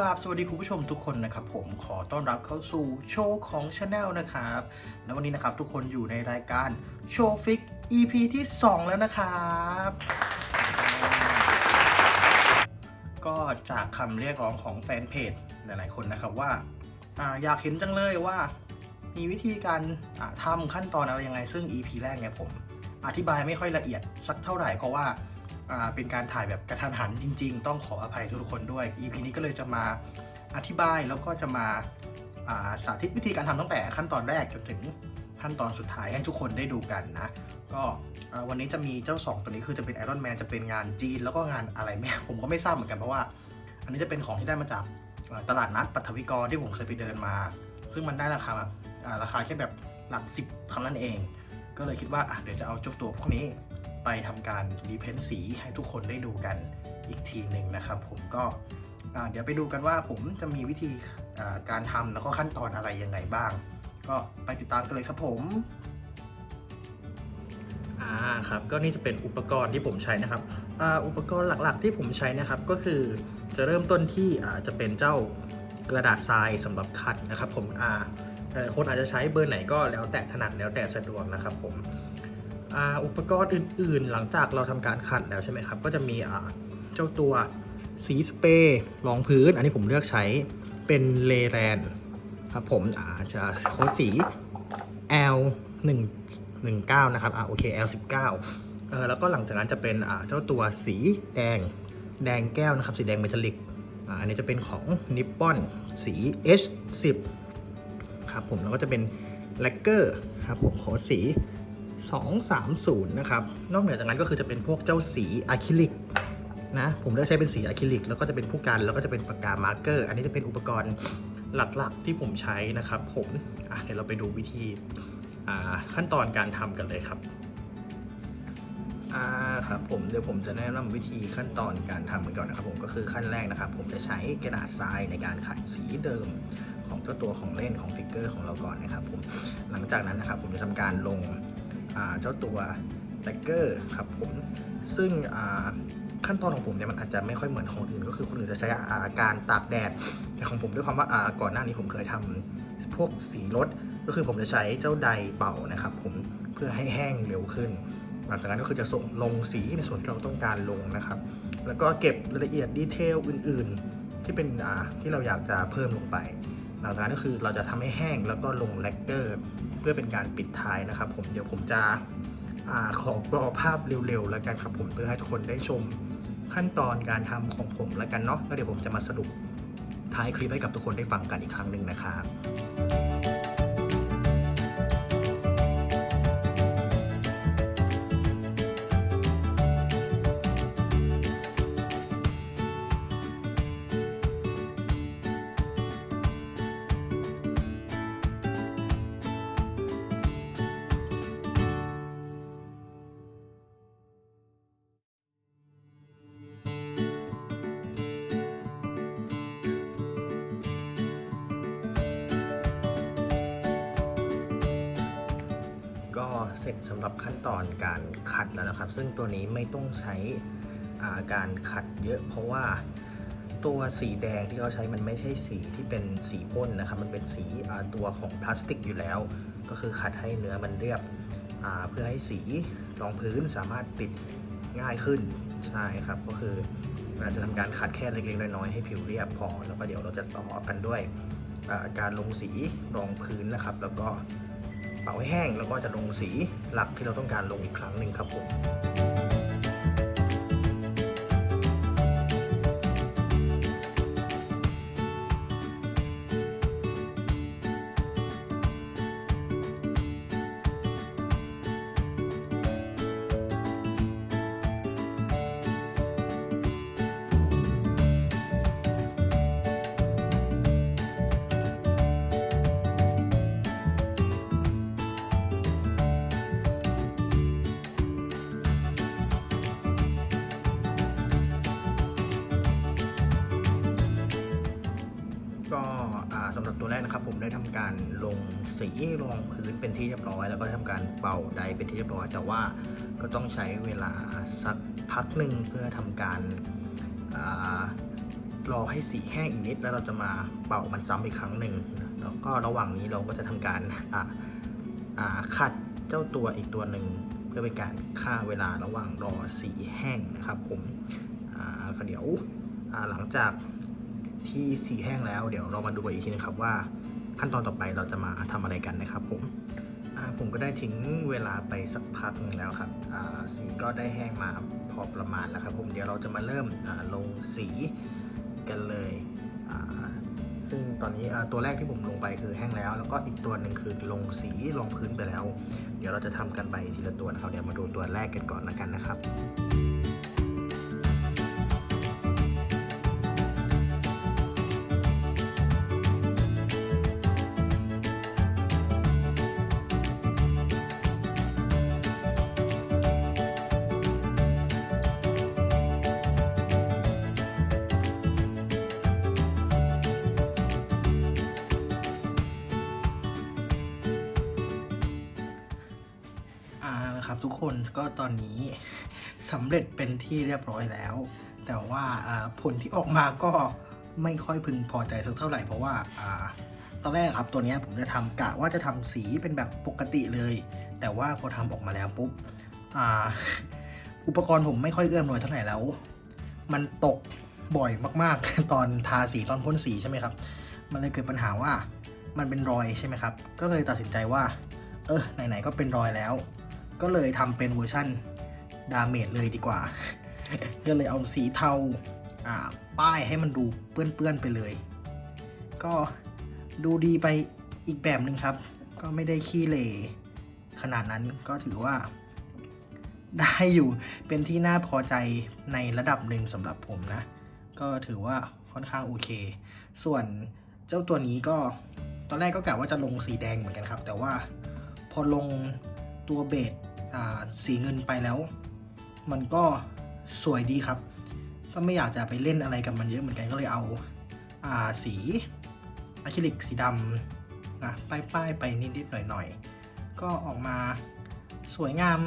ราบสวัสดีคุณผู้ชมทุกคนนะครับผมขอต้อนรับเข้าสู่โชว์ของ Channel นะครับ แล้ววันนี้นะครับทุกคนอยู่ในรายการโชว์ฟิก EP ที่ 2 แล้วนะครับ ก็จากคำเรียกร้องของแฟนเพจหลาย ๆ คนนะครับว่าออยากเห็นจังเลยว่า มีวิธีการทำขั้นตอนอะไรยังไง ซึ่ง EP แรกเนี่ยผมอธิบายไม่ค่อยละเอียดสักเท่าไหร่เพราะว่า เป็นการถ่ายแบบกระทันหันจริง ๆ ต้องขออภัยทุกคนด้วย EP นี้ก็เลยจะมาอธิบายแล้วก็จะมาาสาธิตวิธีการทำตั้งแต่ขั้นตอนแรกจนถึงขั้นตอนสุดท้ายให้ทุกคนได้ดูกันนะ ก็วันนี้จะมีเจ้า 2 ตัวนี้คือจะเป็นไอรอนแมนจะเป็นงานจีนแล้วก็งานอะไรแม่ผมก็ไม่ทราบเหมือนกันเพราะว่า อันนี้จะเป็นของที่ได้มาจากตลาดนัดปัทวิกรที่ผมเคยไปเดินมา ซึ่งมันได้ราคาแบบราคาแค่แบบหลักสิบเท่านั้นเอง ก็เลยคิดว่าเดี๋ยวจะเอาเจ้าตัวพวกนี้ ไปทำการรีเพนสีให้ทุกคนได้ดูกันอีกทีหนึ่งนะครับ ผมก็เดี๋ยวไปดูกันว่าผมจะมีวิธีการทำแล้วก็ขั้นตอนอะไรยังไงบ้าง ก็ไปติดตามกันเลยครับผมอ่าครับก็นี่จะเป็นอุปกรณ์ที่ผมใช้นะครับอ่าอุปกรณ์หลักๆ ที่ผมใช้นะครับก็คือจะเริ่มต้นที่อ่าจะเป็นเจ้ากระดาษทรายสำหรับขัดนะครับ ผมอ่าคนอาจจะใช้เบอร์ไหนก็แล้วแต่ถนัดแล้วแต่สะดวกนะครับผม อุปกรณ์อื่นๆ หลังจากเราทำการขัดแล้วใช่ไหมครับ ก็จะมีเจ้าตัวสีสเปรย์รองพื้น อันนี้ผมเลือกใช้เป็นเลแรนครับผมอาจะโค้ดสี L 1 1 9นะครับอ่าโอเค L 1 9เออแล้วก็หลังจากนั้นจะเป็นอ่าเจ้าตัวสีแดงแดงแก้วนะครับ สีแดงเมทัลลิกอ่าอันนี้จะเป็นของนิปปอนสี H 10ครับผมแล้วก็จะเป็นแลกเกอร์ครับผมโค้ดสี 230 นะครับ นอกเหนือจากนั้นก็คือจะเป็นพวกเจ้าสีอะคริลิกนะ ผมเลือกใช้เป็นสีอะคริลิก แล้วก็จะเป็นผู้กันแล้วก็จะเป็นปากกามาร์กเกอร์ อันนี้จะเป็นอุปกรณ์หลักๆที่ผมใช้นะครับผมเดี๋ยวเราไปดูวิธีขั้นตอนการทำกันเลยครับอ่าครับผมเดี๋ยวผมจะแนะนำวิธีขั้นตอนการทำกันก่อนนะครับผมก็คือขั้นแรกนะครับ ผมจะใช้กระดาษทรายในการขัดสีเดิมของเจ้าตัวของเล่นของฟิกเกอร์ของเราก่อนนะครับผมหลังจากนั้นนะครับผมจะทำการลง เจ้าตัวแลกเกอร์ครับผมซึ่งขั้นตอนของผมเนี่ยมันอาจจะไม่ค่อยเหมือนของอื่น ก็คือคนอื่นจะใช้อาการตากแดดแต่ของผมด้วยความว่าก่อนหน้านี้ผมเคยทำพวกสีรถก็คือผมจะใช้เจ้าไดเป่านะครับ ผมเพื่อให้แห้งเร็วขึ้นหลังจากนั้นก็คือจะส่งลงสีในส่วนที่เราต้องการลงนะครับ แล้วก็เก็บรายละเอียดดีเทลอื่น ๆ ที่เป็นที่เราอยากจะเพิ่มลงไป หลังจากนั้นก็คือเราจะทำให้แห้งแล้วก็ลงแลกเกอร์ เพื่อเป็นการปิดท้ายนะครับ ผมเดี๋ยวผมจะอขอกรอภาพเร็วๆแล้วกันครับผมเพื่อให้ทุกคนได้ชมขั้นตอนการทำของผมแล้วกันเนาะแล้วเดี๋ยวผมจะมาสรุปท้ายคลิปให้กับทุกคนได้ฟังกันอีกครั้งหนึ่งนะครับ ก็เสร็จสำหรับขั้นตอนการขัดแล้วนะครับ ซึ่งตัวนี้ไม่ต้องใช้าการขัดเยอะ เพราะว่าตัวสีแดงที่เขาใช้มันไม่ใช่สีที่เป็นสีพ่นนะครับ มันเป็นสีตัวของพลาสติกอยู่แล้ว ก็คือขัดให้เนื้อมันเรียบเพื่อให้สีรองพื้นสามารถติดง่ายขึ้นใช่ครับ ก็คือเราจะทำการขัดแค่เล็กๆน้อยๆให้ผิวเรียบพอ แล้วก็เดี๋ยวเราจะต่อกันด้วยการลงสีรองพื้นนะครับ แล้วก็ เป่าให้แห้งแล้วก็จะลงสีหลักที่เราต้องการลงอีกครั้งหนึ่งครับผม ตัวแรกนะครับผมได้ทำการลงสีรองพื้นเป็นที่เรียบร้อย แล้วก็ได้ทำการเป่าไดเป็นที่เรียบร้อย แต่ว่าก็ต้องใช้เวลาสักพักหนึ่งเพื่อทำการรอให้สีแห้งอีกนิด แล้วเราจะมาเป่ามันซ้ำอีกครั้งหนึ่งแล้วก็ระหว่างนี้เราก็จะทำการขัดเจ้าตัวอีกตัวหนึ่งเพื่อเป็นการฆ่าเวลาระหว่างรอสีแห้งนะครับผมเดี๋ยวหลังจาก ที่สีแห้งแล้ว เดี๋ยวเรามาดูกันอีกทีนะครับว่าขั้นตอนต่อไปเราจะมาทำอะไรกันนะครับ ผมผมก็ได้ทิ้งเวลาไปสักพักนึงแล้วครับสีก็ได้แห้งมาพอประมาณแล้วครับ ผมเดี๋ยวเราจะมาเริ่มลงสีกันเลยซึ่งตอนนี้ตัวแรกที่ผมลงไปคือแห้งแล้ว แล้วก็อีกตัวหนึ่งคือลงสีลงพื้นไปแล้ว เดี๋ยวเราจะทำกันไปทีละตัวนะครับเดี๋ยวมาดูตัวแรกกันก่อนแล้วกันนะครับ นะครับทุกคนก็ตอนนี้สำเร็จเป็นที่เรียบร้อยแล้ว แต่ว่าผลที่ออกมาก็ไม่ค่อยพึงพอใจสักเท่าไหร่เพราะว่าอตอนแรกครับตัวนี้ผมจะทำกะว่าจะทำสีเป็นแบบปกติเลย แต่ว่าพอทำออกมาแล้วปุ๊บออุปกรณ์ผมไม่ค่อยเอื้อมหน่วยเท่าไหร่แล้ว มันตกบ่อยมากๆ ตอนทาสีตอนพ่นสีใช่ไหมครับ มันเลยเกิดปัญหาว่ามันเป็นรอยใช่ไหมครับ ก็เลยตัดสินใจว่า เออไหนๆก็เป็นรอยแล้ว ก็เลยทำเป็นเวอร์ชั่นดาเมจเลยดีกว่า ก็เลยเอาสีเทาป้ายให้มันดูเปื้อนๆไปเลย ก็ดูดีไปอีกแบบหนึ่งครับ ก็ไม่ได้ขี้เหร่ขนาดนั้นก็ถือว่า ได้อยู่เป็นที่น่าพอใจในระดับหนึ่งสำหรับผมนะ ก็ถือว่าค่อนข้างโอเค ส่วนเจ้าตัวนี้ก็ตอนแรกก็กะว่าจะลงสีแดงเหมือนกันครับ แต่ว่าพอลงตัวเบส สีเงินไปแล้ว มันก็สวยดีครับ ก็ไม่อยากจะไปเล่นอะไรกับมันเยอะเหมือนกันก็เลยเอาอาสีอะคริลิกสีดำนะป้ายๆไปนิดๆหน่อยๆ ก็ออกมาสวยงาม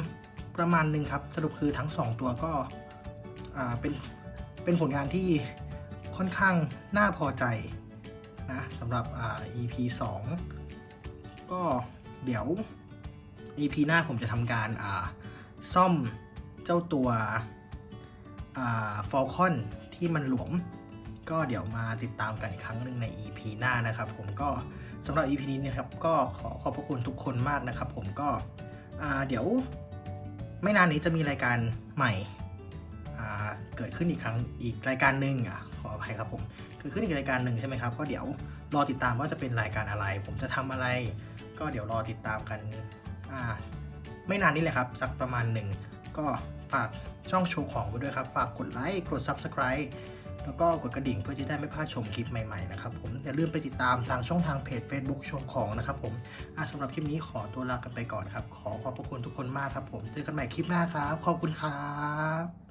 ประมาณหนึ่งครับ สรุปคือทั้งสองตัวก็เป็นเป็นผลงานที่ค่อนข้างน่าพอใจนะสำหรับอ่า EP 2 ก็เดี๋ยว EP หน้าผมจะทำการอ่าซ่อมเจ้าตัวอ่าฟอลคอนที่มันหลวม ก็เดี๋ยวมาติดตามกันอีกครั้งหนึ่งใน EP หน้านะครับ ผมก็สำหรับ EP นี้นะครับก็ขอขอบพระคุณทุกคนมากนะครับ ผมก็เดี๋ยวไม่นานนี้จะมีรายการใหม่เกิดขึ้นอีกครั้งอีกรายการหนึ่งอะขออภัยครับผมเกิดขึ้นอีกรายการหนึ่งใช่ไหมครับ ก็เดี๋ยวรอติดตามว่าจะเป็นรายการอะไร ผมจะทำอะไร ก็เดี๋ยวรอติดตามกัน ไม่นานนี้เลยครับ สักประมาณหนึ่ง ก็ฝากช่องโชว์ของไว้ด้วยครับ ฝากกดไลค์กด Subscribe แล้วก็กดกระดิ่งเพื่อที่ได้ไม่พลาดชมคลิปใหม่ๆนะครับผมอย่าลืมไปติดตามทางช่องทางเพจ Facebook โชว์ของนะครับผมสำหรับคลิปนี้ขอตัวลากันไปก่อนครับ ขอขอบพระคุณทุกคนมากครับผมเจอกันใหม่คลิปหน้าครับ ขอบคุณครับ